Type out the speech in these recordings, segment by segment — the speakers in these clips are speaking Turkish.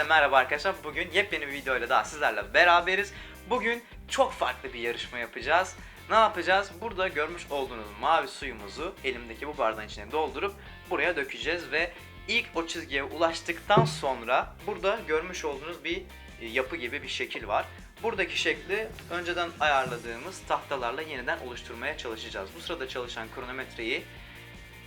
Herkese merhaba arkadaşlar. Bugün yepyeni bir videoyla daha sizlerle beraberiz. Bugün çok farklı bir yarışma yapacağız. Ne yapacağız? Burada görmüş olduğunuz mavi suyumuzu elimdeki bu bardağın içine doldurup buraya dökeceğiz ve ilk o çizgiye ulaştıktan sonra burada görmüş olduğunuz bir e, yapı gibi bir şekil var. Buradaki şekli önceden ayarladığımız tahtalarla yeniden oluşturmaya çalışacağız. Bu sırada çalışan kronometreyi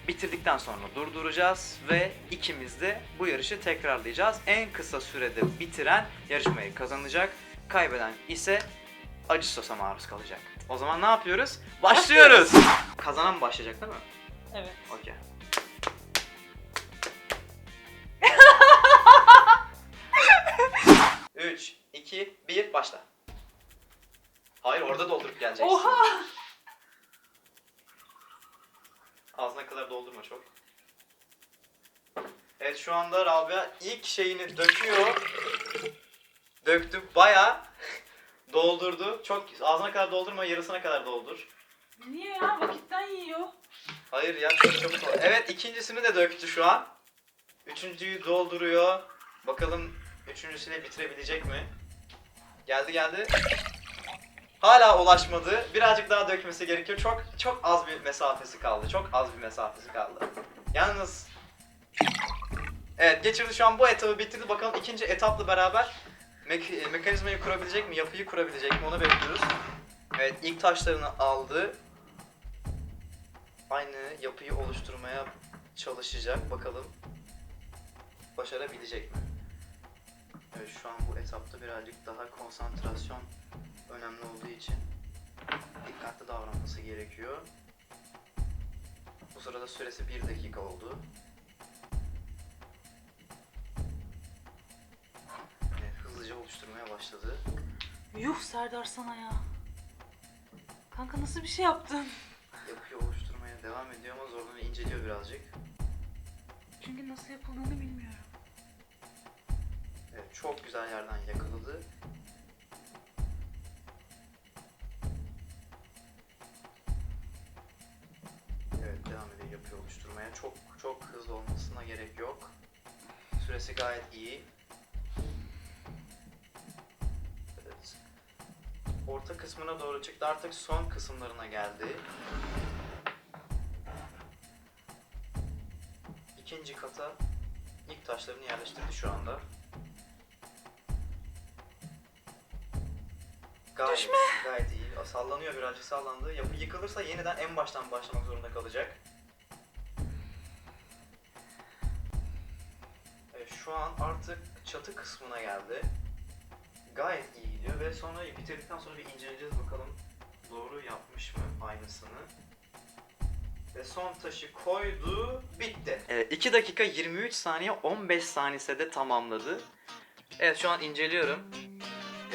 bitirdikten sonra durduracağız ve ikimiz de bu yarışı tekrarlayacağız. En kısa sürede bitiren yarışmayı kazanacak. Kaybeden ise acı sosa maruz kalacak. O zaman ne yapıyoruz? Başlıyoruz. Kazanan başlayacak değil mi? Evet. Okey. Üç, iki, bir, başla. Hayır orada doldurup geleceksin. Oha! Ağzına kadar doldurma çok. Evet şu anda Rabia ilk şeyini döküyor. Döktü baya doldurdu. Çok ağzına kadar doldurma yarısına kadar doldur. Niye ya? Vakitten yiyor. Hayır ya çok çabuk ol. Evet ikincisini de döktü şu an. Üçüncüyü dolduruyor. Bakalım üçüncüsüyle bitirebilecek mi? Geldi geldi. Hala ulaşmadı. Birazcık daha dökmesi gerekiyor. Çok çok az bir mesafesi kaldı. Çok az bir mesafesi kaldı. Yalnız Evet geçirdi şu an bu etabı bitirdi. Bakalım ikinci etapla beraber mek- mekanizmayı kurabilecek mi? Yapıyı kurabilecek mi? Onu bekliyoruz. Evet ilk taşlarını aldı aynı yapıyı oluşturmaya çalışacak. Bakalım başarabilecek mi? Evet şu an bu etapta birazcık daha konsantrasyon önemli olduğu için dikkatli davranması gerekiyor. Bu sırada süresi 1 dakika oldu. Evet, hızlıca oluşturmaya başladı. Yuh Serdar sana ya. Kanka nasıl bir şey yaptın? Yapıyı oluşturmaya devam ediyor ama zorlanıyor, inceliyor birazcık. Çünkü nasıl yapıldığını bilmiyorum. Evet, çok güzel yerden yakaladı. Oluşturmaya. Çok çok hızlı olmasına gerek yok. Süresi gayet iyi. Evet. Orta kısmına doğru çıktı. Artık son kısımlarına geldi. İkinci kata ilk taşlarını yerleştirdi şu anda. Gayet, Düşme. gayet iyi. Sallanıyor birazcık sallandı. Yapı yıkılırsa yeniden en baştan başlamak zorunda kalacak. Şu an artık çatı kısmına geldi. Gayet iyi gidiyor ve sonra bitirdikten sonra bir inceleyeceğiz bakalım doğru yapmış mı aynısını. Ve son taşı koydu, bitti. Evet, 2 dakika 23 saniye 15 saniyede tamamladı. Evet şu an inceliyorum.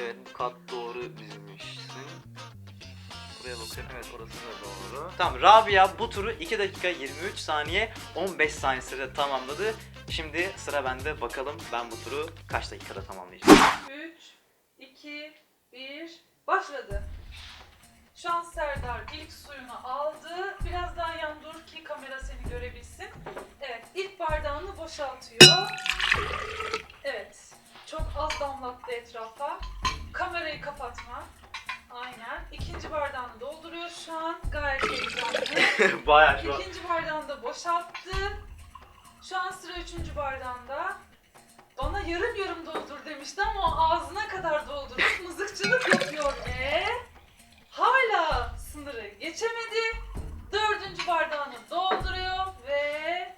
Evet bu kat doğru dizmişsin. Buraya bakıyorum. Evet orası da doğru. Tamam Rabia bu turu 2 dakika 23 saniye 15 saniyede tamamladı. Şimdi sıra bende. Bakalım ben bu turu kaç dakikada tamamlayacağım. 3, 2, 1, başladı. Şu an Serdar ilk suyunu aldı. Biraz daha yan dur ki kamera seni görebilsin. Evet, ilk bardağını boşaltıyor. Evet, çok az damlattı etrafa. Kamerayı kapatma. Aynen. İkinci bardağını dolduruyor şu an. Gayet heyecanlı. Bayağı şu an. İkinci bardağını da boşalttı. Şu an sıra üçüncü bardağında. Bana yarım yarım doldur demişti ama ağzına kadar doldurup mızıkçılık yapıyor ve hala sınırı geçemedi. Dördüncü bardağını dolduruyor ve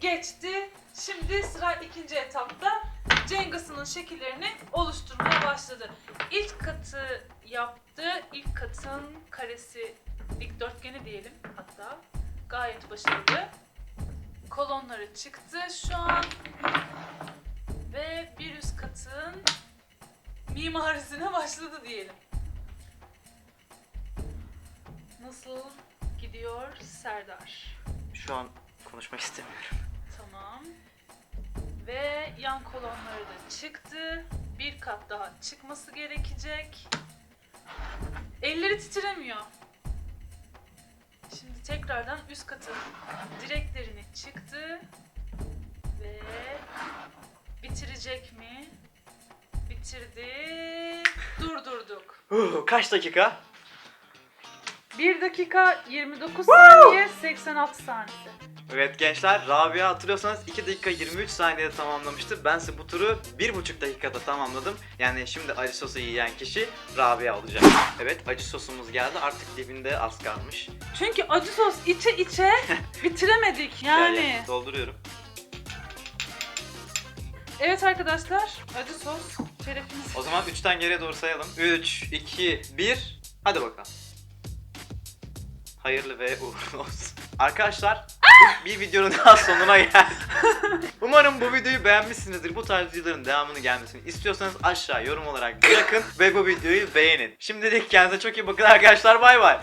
geçti. Şimdi sıra ikinci etapta Cengiz'in şekillerini oluşturmaya başladı. İlk katı yaptı. İlk katın karesi dikdörtgeni diyelim hatta. Gayet başarılı. Kolonları çıktı şu an. Ve bir üst katın mimarisine başladı diyelim. Nasıl gidiyor Serdar? Şu an konuşmak istemiyorum. Tamam. Ve yan kolonları da çıktı. Bir kat daha çıkması gerekecek. Elleri titremiyor. Şimdi tekrardan üst katın direklerini çıktı. Ve Bitirecek mi? Bitirdi. Durdurduk. Kaç dakika? 1 dakika 29 saniye 86 saniye. Evet gençler Rabia hatırlıyorsanız 2 dakika 23 saniyede tamamlamıştı. Ben ise bu turu 1,5 dakikada tamamladım. Yani şimdi acı sosu yiyen kişi Rabia olacak. Evet acı sosumuz geldi artık dibinde az kalmış. Çünkü acı sos içe içe bitiremedik yani. Gel, gel, dolduruyorum. Evet arkadaşlar acı sos şerefimiz. O zaman 3'ten geriye doğru sayalım. 3, 2, 1. Hadi bakalım. Hayırlı ve uğurlu olsun. Arkadaşlar bir videonun daha sonuna geldik. Umarım bu videoyu beğenmişsinizdir. Bu tarz videoların devamını gelmesini istiyorsanız aşağı yorum olarak bırakın ve bu videoyu beğenin. Şimdilik kendinize çok iyi bakın arkadaşlar. Bay bay.